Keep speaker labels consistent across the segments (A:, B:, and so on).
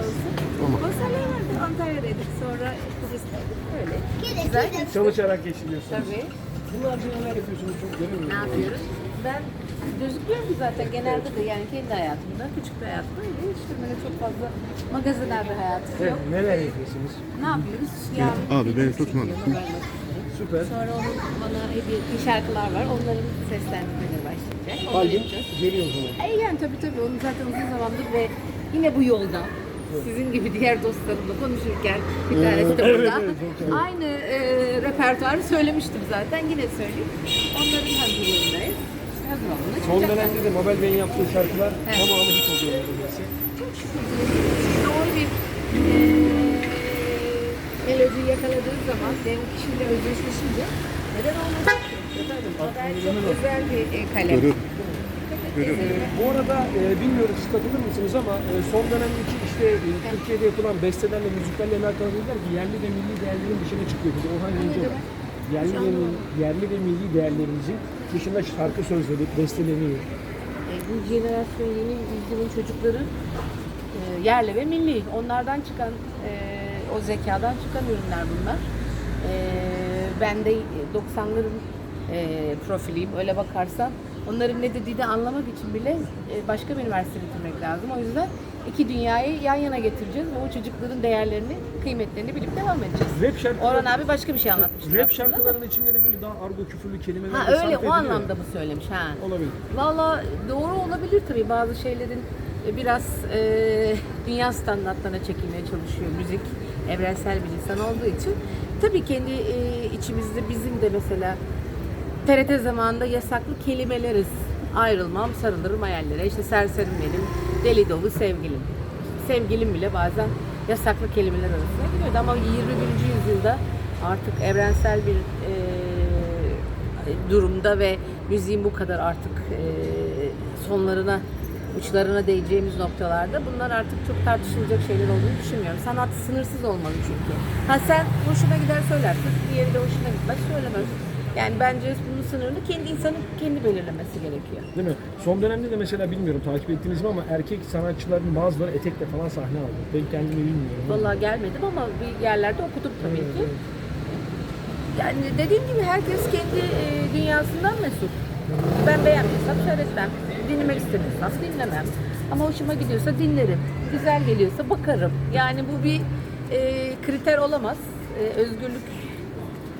A: olsun. O sene vardı Antalya'daydık. Sonra Kıbrıs'taydık. Öyle. Güzel.
B: Çalışarak geçiriyorsunuz.
A: Tabii.
B: Bunun haricinde neler yapıyorsunuz çok göremiyorum.
A: Ne yapıyoruz? Ben gözüküyorum ki zaten genelde de yani kendi hayatımda, küçük bir hayatımda öyle işte böyle çok fazla magazinel bir hayatım
B: Evet,
A: yok.
B: neler yapıyorsunuz?
A: Ne yapıyoruz? Yani
C: abi, beni
A: video
C: tutma.
A: çekiyor, haber basıyoruz.
B: Süper.
A: Sonra onun bana hediye ettiği şarkılar var. Onların seslendirmeleri başlayacak.
B: Albüm geliyor o zaman.
A: E yani tabii tabii onu zaten uzun zamandır ve yine bu yolda sizin gibi diğer dostlarımla konuşurken bir tanesi de burada.
B: evet, güzel.
A: Aynı e, repertuarı söylemiştim zaten. Yine söyleyeyim. Onların hazırlığındayız. İşte hazır olduğunda
B: Son
A: çıkacak.
B: dönemde de Mobile Bey'in yaptığı şarkılar
A: Evet.
B: tamamı hit oluyor neredeyse.
A: Çok şükür. Doğru bir e, melodiyi yakaladığın zaman benim kişiyle özdeşleşince neden olmasın ki? Efendim, Modern çok özel bir e, kalem.
C: Görüyorum.
A: Kesinlikle.
B: Bu arada e, bilmiyorum siz katılır mısınız ama e, son dönemdeki işte e, Türkiye'de yapılan bestelerle, müziklerle alakalı dediler ki yerli ve milli değerlerin dışına çıkıyor. Biz Orhan Gencebay yerli ve, yerli ve milli değerlerimizin dışında şarkı sözleri, besteleniyor.
A: E, bu jenerasyon yeni yüzyılın çocukları e, yerli ve milli. Onlardan çıkan, e, o zekadan çıkan ürünler bunlar. E, ben de 90'ların e, profiliyim. Öyle bakarsan onların ne dediğini anlamak için bile e, başka bir üniversite bitirmek lazım. O yüzden iki dünyayı yan yana getireceğiz ve o çocukların değerlerini, kıymetlerini bilip devam edeceğiz.
B: Rap şarkıları,
A: Orhan abi başka bir şey anlatmıştı.
B: rap
A: aslında da.
B: içinde de böyle daha argo küfürlü kelimeler
A: Ha öyle o anlamda mı söylemiş ha?
B: Olabilir.
A: Valla doğru olabilir tabii bazı şeylerin e, biraz e, dünya standartlarına çekilmeye çalışıyor müzik evrensel bir insan olduğu için. Tabii kendi e, içimizde bizim de mesela TRT zamanında yasaklı kelimeleriz. Ayrılmam, sarılırım hayallere. İşte serserim benim, deli dolu sevgilim. Sevgilim bile bazen yasaklı kelimeler arasında giriyordu. Ama 21. yüzyılda artık evrensel bir e, durumda ve müziğin bu kadar artık e, sonlarına uçlarına değeceğimiz noktalarda bunlar artık çok tartışılacak şeyler olduğunu düşünmüyorum. Sanat sınırsız olmalı çünkü. Ha sen hoşuna gider söylersin, diğeri de hoşuna gitmez söylemez. Yani bence bunun sınırını kendi insanın kendi belirlemesi gerekiyor.
B: Değil mi? Son dönemde de mesela bilmiyorum takip ettiniz mi ama erkek sanatçıların bazıları etekle falan sahne aldı. Ben kendimi bilmiyorum.
A: Vallahi gelmedim ama bir yerlerde okudum tabii ki. Yani dediğim gibi herkes kendi e, dünyasından mesul. Ben beğenmiyorsam seyretmem. Dinlemek istemiyorsam dinlemem. Ama hoşuma gidiyorsa dinlerim. Güzel geliyorsa bakarım. Yani bu bir e, kriter olamaz. E, özgürlük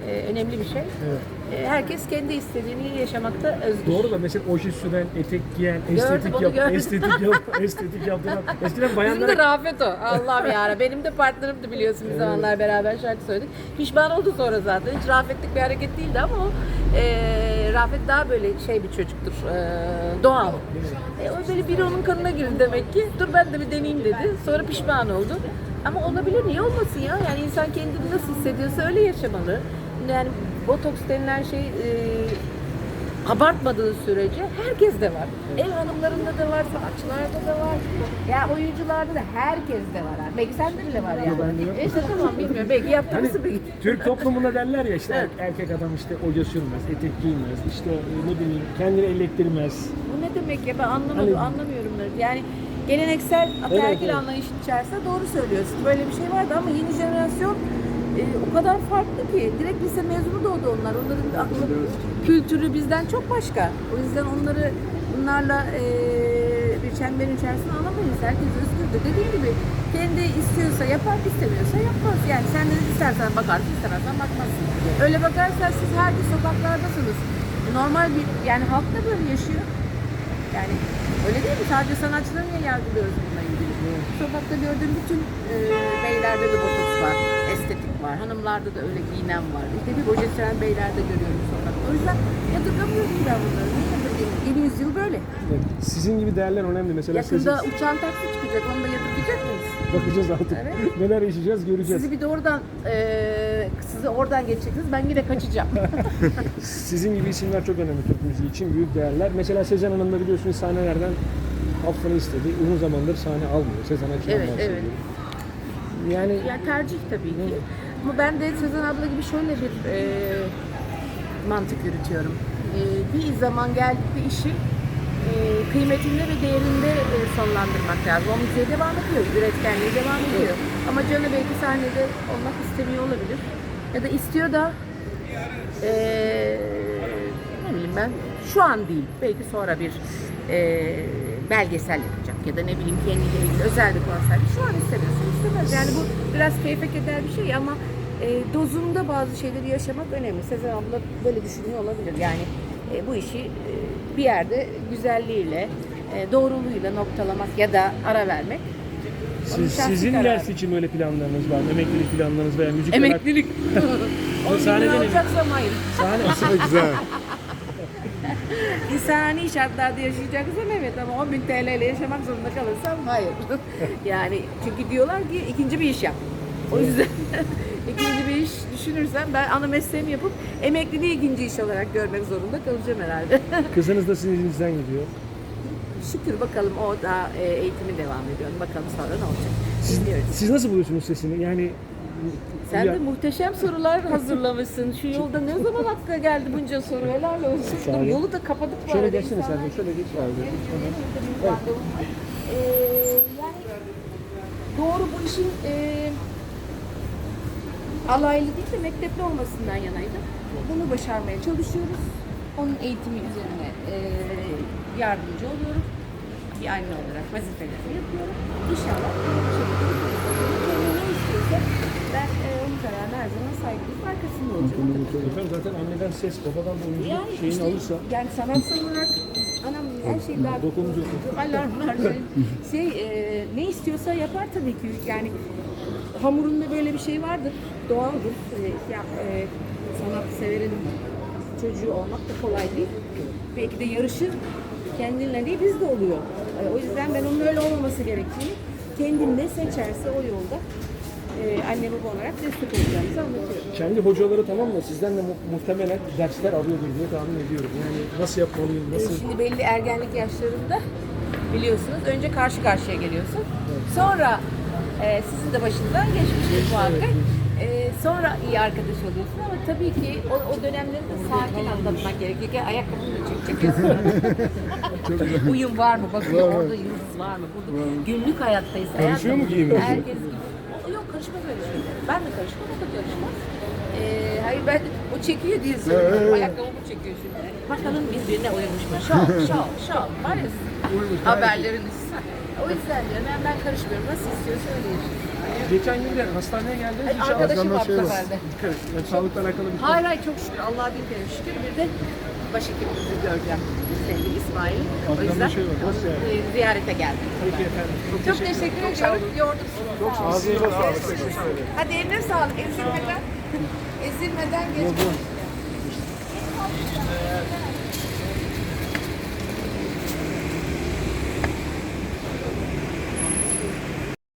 A: e, önemli bir şey.
B: Evet.
A: E, herkes kendi istediğini yaşamakta özgür.
B: Doğru da mesela oje süren, etek giyen, estetik yap,
A: gördüm.
B: estetik yap, estetik yaptıran. Eskiden
A: Bizim de
B: bayanlara
A: Rafet o. Allah'ım ya. Benim de partnerimdi biliyorsun bir zamanlar beraber şarkı söyledik. Pişman oldu sonra zaten. Hiç Rafetlik bir hareket değildi ama o e, Rafet daha böyle şey bir çocuktur. E, doğal. E, o böyle biri onun kanına girdi demek ki. Dur ben de bir deneyeyim dedi. Sonra pişman oldu. Ama olabilir niye olmasın ya? Yani insan kendini nasıl hissediyorsa öyle yaşamalı. Yani botoks denilen şey e, abartmadığı sürece herkes de var. Ev hanımlarında da var, sanatçılarda da var. Ya oyuncularda da herkes de var. abi. Belki sende bile var yani.
B: bende yok.
A: İşte tamam bilmiyorum. Belki
B: Hani
A: belki.
B: Türk toplumunda derler ya işte
A: Evet.
B: er- erkek adam işte oje sürmez, etek giymez, işte e, ne bileyim kendini ellettirmez.
A: Bu ne demek ya ben anlamadım,
B: Hani-
A: anlamıyorum ben. Yani geleneksel ataerkil
B: evet.
A: anlayış içerisinde doğru söylüyorsun. Böyle bir şey vardı ama yeni jenerasyon o kadar farklı ki. Direkt lise mezunu doğdu onlar. Onların aklı, kültürü bizden çok başka. O yüzden onları bunlarla e, bir çemberin içerisine alamayız. Herkes özgürdür. Dediğim gibi kendi istiyorsa yapar, istemiyorsa yapmaz. Yani sen de istersen bakarsın, istemezsen bakmazsın. Öyle bakarsan siz her gün sokaklardasınız. Normal bir, yani halk da böyle yaşıyor. Yani öyle değil mi? Sadece sanatçıları niye yargılıyoruz bununla ilgili? Sokakta gördüğüm bütün e, beylerde de botoks var, estetik var. Hanımlarda da öyle giyinen var. İşte bir boca süren beyler de görüyorum sokakta. O yüzden yadırgamıyorum ben bunları. Niye yadırgayayım? Yeni yüzyıl böyle.
B: Evet. Sizin gibi değerler önemli. Mesela
A: Yakında
B: sizin-
A: uçağın taksi çıkacak. Onu da yadırgayacak mıyız?
B: bakacağız artık.
A: Evet.
B: Neler yaşayacağız göreceğiz.
A: Sizi bir de oradan, e, sizi oradan geçeceksiniz. Ben yine kaçacağım.
B: Sizin gibi isimler çok önemli Türk müziği için büyük değerler. Mesela Sezen Hanım da biliyorsunuz sahnelerden affını istedi. Uzun zamandır sahne almıyor. Sezen Aksu'dan
A: Evet,
B: bahsediyorum.
A: evet.
B: Yani
A: Ya tercih tabii ki. Ama ben de Sezen abla gibi şöyle bir e, mantık yürütüyorum. E, bir zaman geldi bir işi e, kıymetinde ve değerinde e, sonlandırmak lazım. O müziğe devam ediyor, üretkenliğe devam ediyor. Ama canı belki sahnede olmak istemiyor olabilir. Ya da istiyor da e, ne bileyim ben şu an değil, belki sonra bir e, belgesel yapacak ya da ne bileyim kendiyle ilgili özel bir konser. Şu an istemiyorsa istemez. Yani bu biraz keyfe keder bir şey ama e, dozunda bazı şeyleri yaşamak önemli. Sezen abla böyle düşünüyor olabilir. Yani e, bu işi e, bir yerde güzelliğiyle, e, doğruluğuyla noktalamak ya da ara vermek.
B: Siz, sizin
A: kararı.
B: ilerisi için böyle planlarınız var mı? Emeklilik planlarınız veya müzik olarak-
A: Emeklilik. 10 bin alacaksam hayır.
B: Sahne,
C: Aslında güzel.
A: İnsani şartlarda yaşayacaksam evet ama 10 bin TL ile yaşamak zorunda kalırsam hayır. yani çünkü diyorlar ki ikinci bir iş yap. O yüzden ikinci bir iş düşünürsem ben ana mesleğimi yapıp emekliliği ikinci iş olarak görmek zorunda kalacağım herhalde.
B: kızınız da sizin elinizden gidiyor.
A: Şükür bakalım o da e, eğitimi devam ediyor. Bakalım sonra ne olacak. Bilmiyoruz.
B: Siz nasıl buluyorsunuz sesini? Yani
A: Sen de muhteşem sorular hazırlamışsın. Şu yolda ne zaman hakka geldi bunca soru? Helal olsun.
B: Olun.
A: Yolu da kapadık
B: Şöyle
A: arada.
B: geçsene
A: İnsanlar-
B: sen de, şöyle geç abi.
A: Ee, yani doğru bu işin e, alaylı değil de mektepli olmasından yanaydım. Bunu başarmaya çalışıyoruz. Onun eğitimi üzerine e, yardımcı oluyorum. Bir anne olarak vazifelerimi yapıyorum. İnşallah ben e, onun kararına her zaman saygılıyım. Arkasında olacağım.
B: Efendim zaten anneden ses, babadan da oyuncu
A: Yani
B: şeyini
A: işte,
B: alırsa
A: yani sanatsal olarak anam her şey daha
B: Dokunuz yok.
A: alarmlar şey, şey e, ne istiyorsa yapar tabii ki yani hamurunda böyle bir şey vardır doğaldır E, ya, e, sanat severin çocuğu olmak da kolay değil belki de yarışır kendinle değil biz de oluyor E, o yüzden ben onun öyle olmaması gerektiğini kendim ne seçerse o yolda e, anne baba olarak destek olacağımızı anlatıyorum.
B: kendi hocaları tamam mı? Sizden de mu- muhtemelen dersler alıyordur diye tahmin ediyorum. Yani nasıl yapmalıyım,
A: Ee,
B: nasıl...
A: Şimdi belli ergenlik yaşlarında biliyorsunuz önce karşı karşıya geliyorsun. Sonra e, sizin de başından geçmiştir muhakkak. E, sonra iyi arkadaş oluyorsun ama tabii ki o, o dönemleri de sakin atlatmak gerekiyor. Ki ayakkabını da çekeceksin. Uyum var mı? Bakın orada yıldız var mı? Burada günlük hayattayız.
B: Karışıyor mu giyiminize?
A: Herkes gibi. Yok karışmaz öyle şeyler. Ben de karışmam, o da karışmaz. E, hayır ben o çekiyor diye söylüyorum. Ayakkabımı çekiyor şimdi. Bakalım birbirine uyumuş mu? Şov, şov, şov. Var ya haberlerin üstüne. O yüzden diyorum ben, ben karışmıyorum. Nasıl istiyorsa öyle.
B: Geçen gün de hastaneye geldiniz.
A: Ay, Arkadaşım var bu seferde.
B: sağlıkla alakalı bir şey.
A: Hayır hayır çok şükür. Allah'a bin kere şükür. Bir de başhekimimizi göreceğim. Sevgili İsmail. O yüzden
B: şey var,
A: e, ziyarete geldim.
B: Peki efendim. Çok,
A: Çok teşekkür ediyorum. Yorduk sizi. Çok sağ olun.
B: Ağzınıza sağlık.
A: Hadi eline sağlık. Ezilmeden, ezilmeden geç.